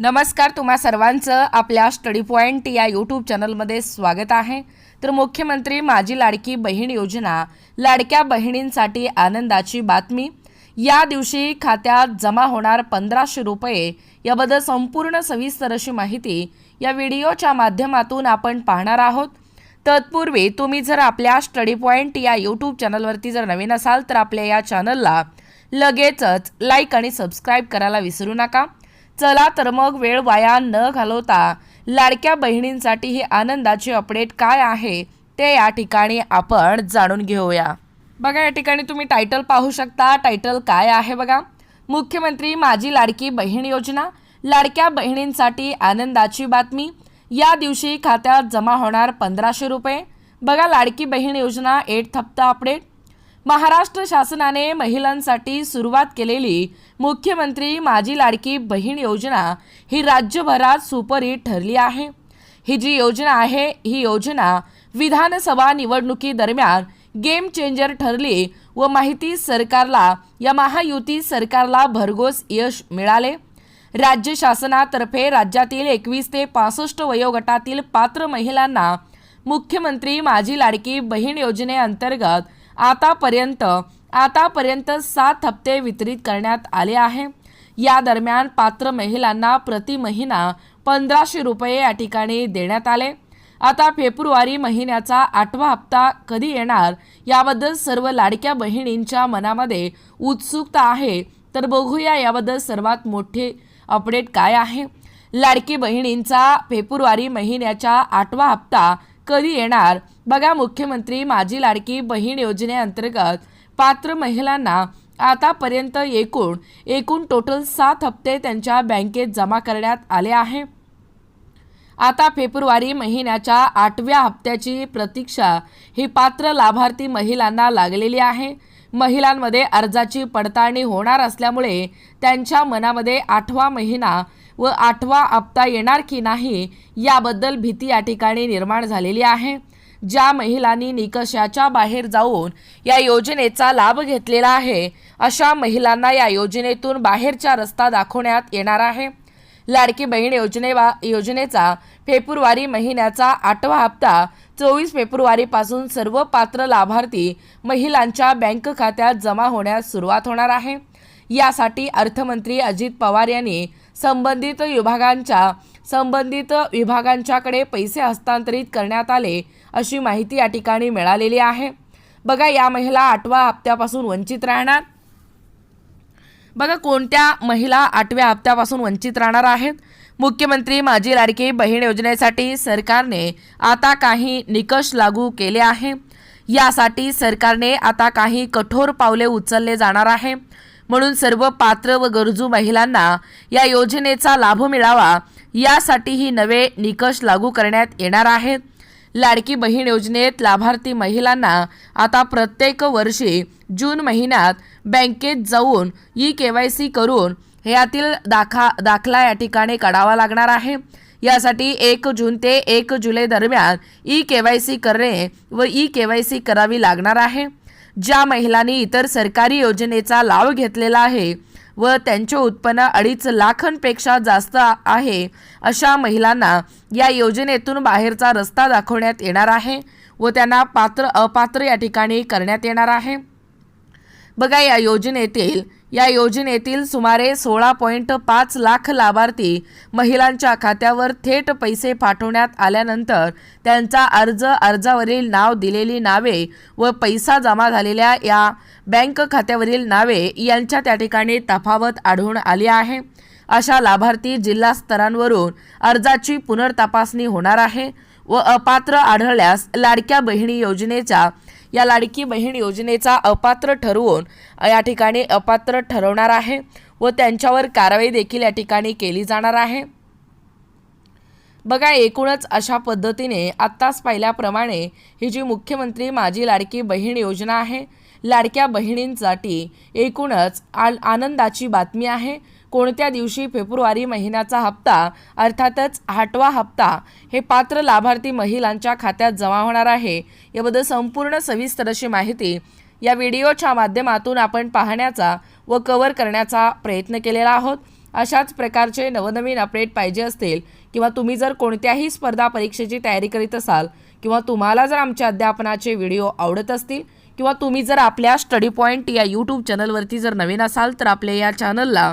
नमस्कार तुम्हा सर्वांचं आपल्या स्टडी पॉईंट या यूट्यूब चॅनलमध्ये स्वागत आहे. तर मुख्यमंत्री माझी लाडकी बहीण योजना लाडक्या बहिणींसाठी आनंदाची बातमी. या दिवशी खात्यात जमा होणार पंधराशे रुपये याबद्दल संपूर्ण सविस्तर अशी माहिती या व्हिडिओच्या माध्यमातून आपण पाहणार आहोत. तत्पूर्वी तुम्ही जर आपल्या स्टडी पॉईंट या यूट्यूब चॅनलवरती जर नवीन असाल तर आपल्या या चॅनलला लगेचच लाईक आणि सबस्क्राईब करायला विसरू नका. चला तर मग वेळ वाया न घालवता लाडक्या बहिणींसाठी ही आनंदाची अपडेट काय आहे ते या ठिकाणी आपण जाणून घेऊया. बघा या ठिकाणी तुम्ही टायटल पाहू शकता. टायटल काय आहे बघा? मुख्यमंत्री माझी लाडकी बहीण योजना. लाडक्या बहिणींसाठी आनंदाची बातमी. या दिवशी खात्यात जमा होणार पंधराशे रुपये. बघा लाडकी बहीण योजना एट हप्ता अपडेट महाराष्ट्र शासनाने महिलांसाठी सुरुवात केलेली मुख्यमंत्री माझी लाडकी बहीण योजना ही राज्यभरात सुपरहिट ठरली आहे. ही जी योजना आहे ही योजना विधानसभा निवडणुकीदरम्यान गेम चेंजर ठरली व माहिती सरकारला या महायुती सरकारला भरघोस यश मिळाले. राज्य शासनातर्फे राज्यातील एकवीस ते पासष्ट वयोगटातील पात्र महिलांना मुख्यमंत्री माझी लाडकी बहीण योजनेअंतर्गत आतापर्यंत आतापर्यंत सात हप्ते वितरित करण्यात आले आहे. या दरम्यान पात्र महिलांना प्रति महिना पंधराशे रुपये या ठिकाणी देण्यात आले. आता फेब्रुवारी महिन्याचा आठवा हप्ता कधी येणार याबद्दल सर्व लाडक्या बहिणींच्या मनामध्ये उत्सुकता आहे. तर बघूया याबद्दल सर्वात मोठे अपडेट काय आहे. लाडकी बहिणींचा फेब्रुवारी महिन्याच्या आठवा हप्ता कधी येणार बघा मुख्यमंत्री माझी लाडकी बहीण योजनेअंतर्गत पात्र महिलांना आतापर्यंत एकूण एकूण टोटल सात हप्ते त्यांच्या बँकेत जमा करण्यात आले आहे. आता फेब्रुवारी महिन्याच्या आठव्या हप्त्याची प्रतीक्षा ही पात्र लाभार्थी महिलांना लागलेली आहे. महिलांमध्ये अर्जाची पडताळणी होणार असल्यामुळे त्यांच्या मनामध्ये आठवा महिना व आठवा हप्ता येणार की नाही याबद्दल भीती या ठिकाणी निर्माण झालेली आहे. ज्या महिलांनी निकषाच्या बाहेर जाऊन या योजनेचा लाभ घेतलेला आहे अशा महिलांना या योजनेतून बाहेरचा रस्ता दाखवण्यात येणार आहे. लाडकी बहीण योजने योजनेचा फेब्रुवारी महिन्याचा आठवा हप्ता चोवीस फेब्रुवारीपासून सर्व पात्र लाभार्थी महिलांच्या बँक खात्यात जमा होण्यास सुरुवात होणार आहे. यासाठी अर्थमंत्री अजित पवार यांनी संबंधित विभागांच्या संबंधित विभागांच्याकडे पैसे हस्तांतरित करण्यात आले अशी माहिती या ठिकाणी मिळालेली आहे. बघा या महिला आठवा हप्त्यापासून वंचित राहणार. बघा कोणत्या महिला आठव्या हप्त्यापासून वंचित राहणार आहेत? मुख्यमंत्री माझी लाडकी बहीण योजनेसाठी सरकारने आता काही निकष लागू केले आहे. यासाठी सरकारने आता काही कठोर पावले उचलले जाणार आहे. म्हणून सर्व पात्र व गरजू महिलांना या योजनेचा लाभ मिळावा यासाठी ही नवे निकष लागू करण्यात येणार आहेत. लाडकी बहीण योजनेत लाभार्थी महिलांना आता प्रत्येक वर्षी जून महिन्यात बँकेत जाऊन ई के वाय सी करून यातील दाखा दाखला या ठिकाणी काढावा लागणार आहे. यासाठी एक जून ते एक जुलै दरम्यान ई के वाय सी करणे व ई के वाय सी करावी लागणार आहे. ज्या महिलांनी इतर सरकारी योजनेचा लाभ घेतलेला आहे व त्यांचे उत्पन्न अडीच लाखांपेक्षा जास्त आहे अशा महिलांना या योजनेतून बाहेरचा रस्ता दाखवण्यात येणार आहे व त्यांना पात्र अपात्र या ठिकाणी करण्यात येणार आहे. बघा या योजनेतील या योजनेतील सुमारे सोळा पॉईंट पाच लाख लाभार्थी महिलांच्या खात्यावर थेट पैसे पाठवण्यात आल्यानंतर त्यांचा अर्ज अर्जावरील नाव दिलेली नावे व पैसा जमा झालेल्या या बँक खात्यावरील नावे यांच्या त्या ठिकाणी तफावत आढळून आली आहे. अशा लाभार्थी जिल्हा स्तरांवरून अर्जाची पुनर्तपासणी होणार आहे व अपात्र आढळल्यास लाडक्या बहिणी योजनेच्या या लाडकी बहीण योजनेचा अपात्र ठरवून या ठिकाणी अपात्र ठरवणार आहे व त्यांच्यावर कारवाई देखील या ठिकाणी केली जाणार आहे. बघा एकूणच अशा पद्धतीने आत्ताच पाहिल्याप्रमाणे ही जी मुख्यमंत्री माझी लाडकी बहीण योजना आहे लाडक्या बहिणींसाठी एकूणच आ आनंदाची बातमी आहे. कोणत्या दिवशी फेब्रुवारी महिन्याचा हप्ता अर्थातच आठवा हप्ता हे पात्र लाभार्थी महिलांच्या खात्यात जमा होणार आहे? याबद्दल संपूर्ण सविस्तर अशी माहिती या व्हिडिओच्या माध्यमातून आपण पाहण्याचा व कव्हर करण्याचा प्रयत्न केलेला आहोत. अशाच प्रकारचे नवनवीन अपडेट पाहिजे असतील किंवा तुम्ही जर कोणत्याही स्पर्धा परीक्षेची तयारी करीत असाल किंवा तुम्हाला जर आमच्या अध्यापनाचे व्हिडिओ आवडत असतील किंवा तुम्ही जर आपल्या स्टडी पॉईंट या यूट्यूब चॅनलवरती जर नवीन असाल तर आपल्या या चॅनलला